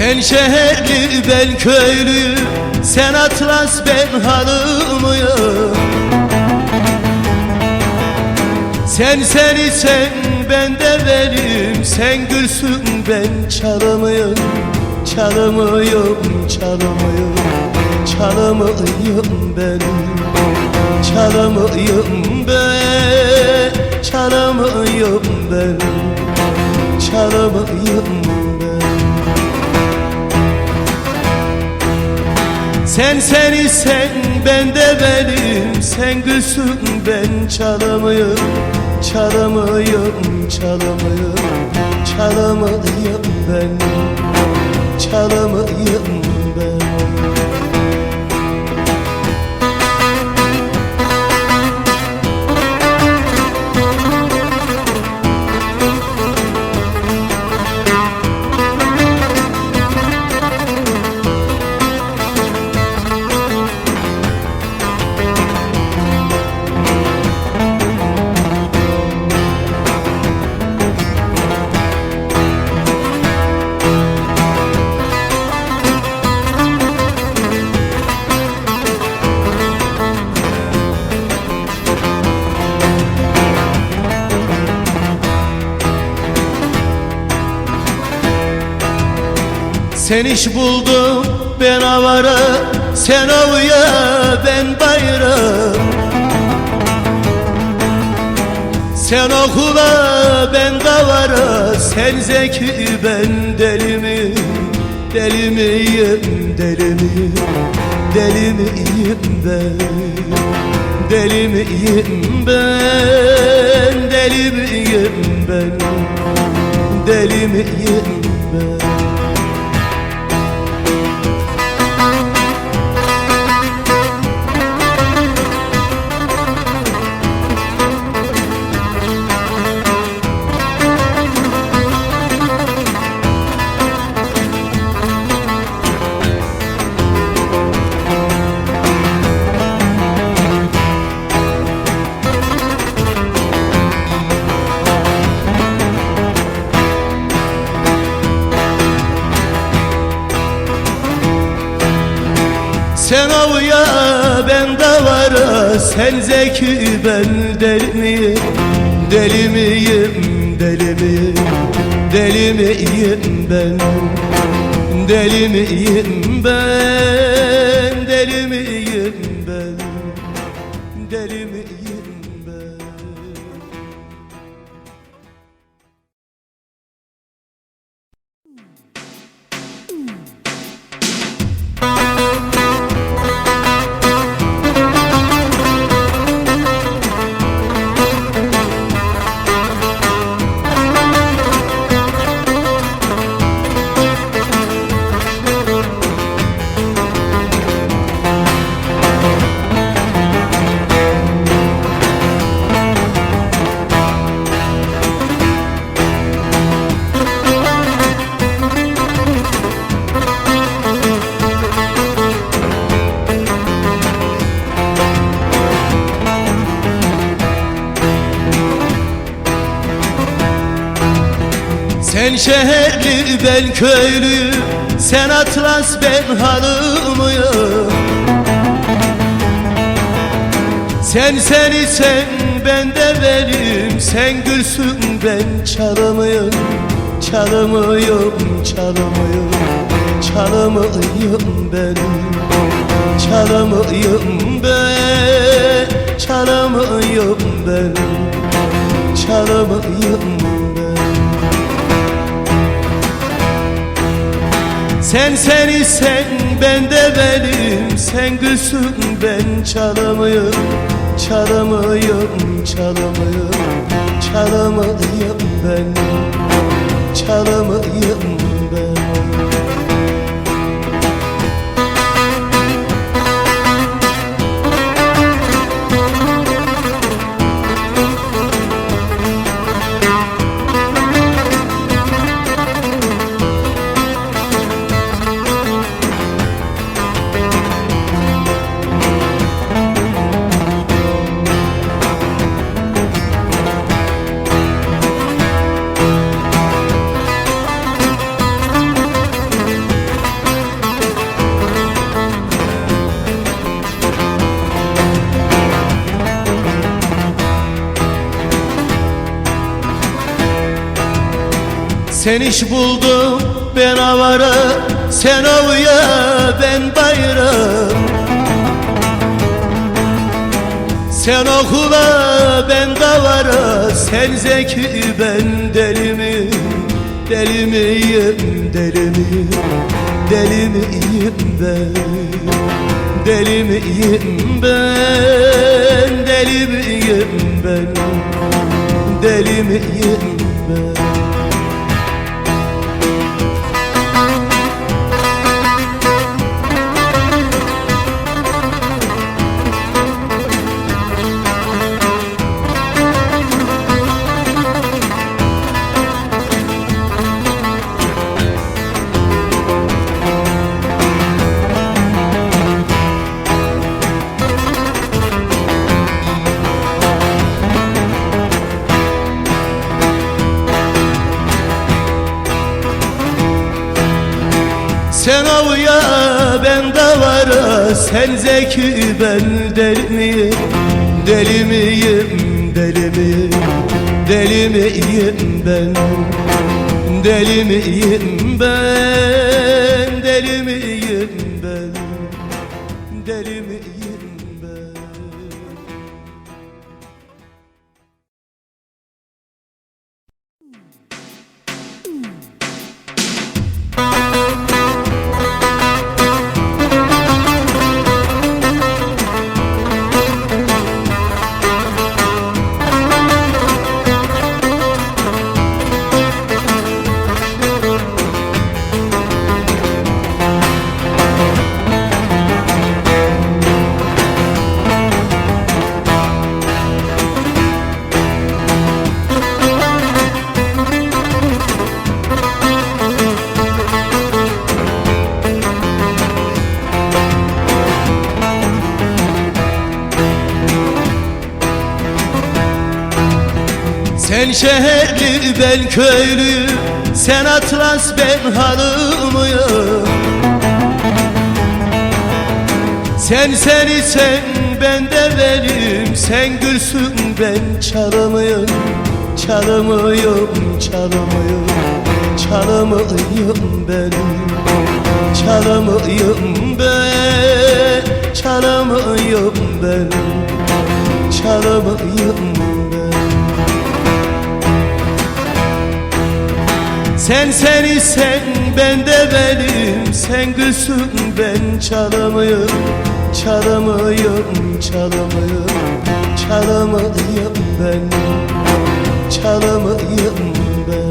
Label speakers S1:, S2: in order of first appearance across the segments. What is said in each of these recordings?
S1: Sen şehirli ben köylü. Sen atlas ben halımıyım Sen seni sen ben de benim. Sen gülsün ben çalımıyım. Çalımıyım çalımıyım. Çalımıyım ben Çalımıyım ben. Çalımıyım ben Çalımıyım Sen seni sen ben de benim. Sen gülsün ben çalımıyım Çalımıyım çalımıyım Çalımıyım ben. Çalımıyım Sen iş buldun ben avara Sen avya ben bayram Sen okula ben davara. Sen zeki ben deli mi? Deli miyim? Deli miyim ben? Deli miyim ben? Deli miyim ben? Deli miyim ben Sen avya ben davara Sen zeki ben deli miyim? Deli miyim deli miyim? Deli miyim ben? Deli miyim ben Sen şehirli ben köylü. Sen atlas ben halımıyım Sen seni sen ben de benim. Sen gülsün ben çalımıyım. Çalımıyım çalımıyım. Çalımıyım ben Çalımıyım ben Çalımıyım ben Çalımıyım ben Sen seni sen ben de benim. Sen gülsün ben çalımıyım Çalımıyım çalımıyım Çalımıyım ben. Çalımıyım Sen iş buldun ben avara Sen avya ben bayram Sen okula ben davara. Sen zeki ben deli mi? Deli miyim Deli miyim ben? Deli miyim ben? Deli miyim ben? Deli miyim ben Sen avya ben davara Sen zeki ben deli miyim Deli miyim deli miyim? Deli miyim ben? Deli miyim ben Sen şehirli ben köylü. Sen atlas ben halımıyım Sen seni sen ben de benim. Sen gülsün ben çalımıyım Çalımıyım çalımıyım Çalımıyım ben Çalımıyım ben. Çalımıyım ben Çalımıyım ben Sen seni sen ben de benim. Sen gülsün ben çalımıyım Çalımıyım çalımıyım Çalımıyım ben Çalımıyım ben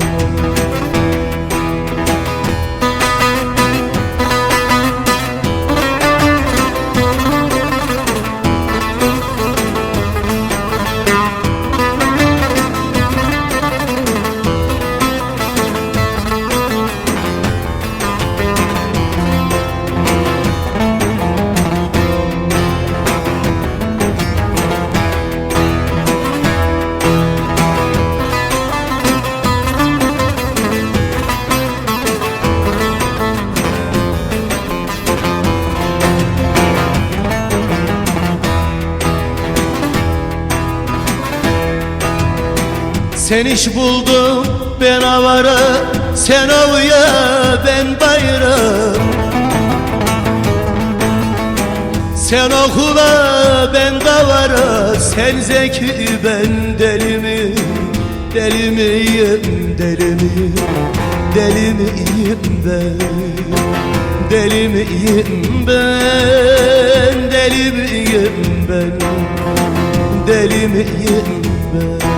S1: Sen iş buldun ben avara Sen avya ben bayram. Sen okula ben davara. Sen zeki ben deli mi? Deli miyim deli miyim? Ben? Deli ben? Deli ben? Deli ben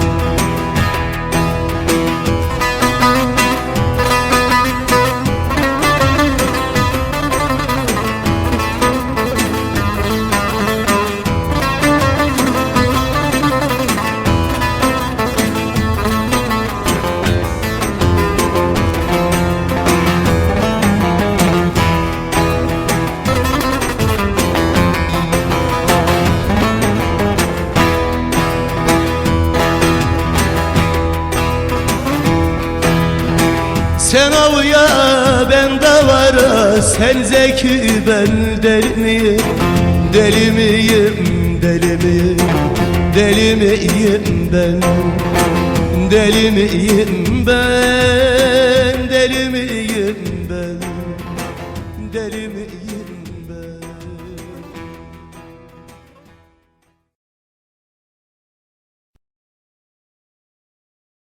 S1: Sen zeki ben deli miyim? Deli miyim deli miyim? Deli miyim ben? Deli miyim ben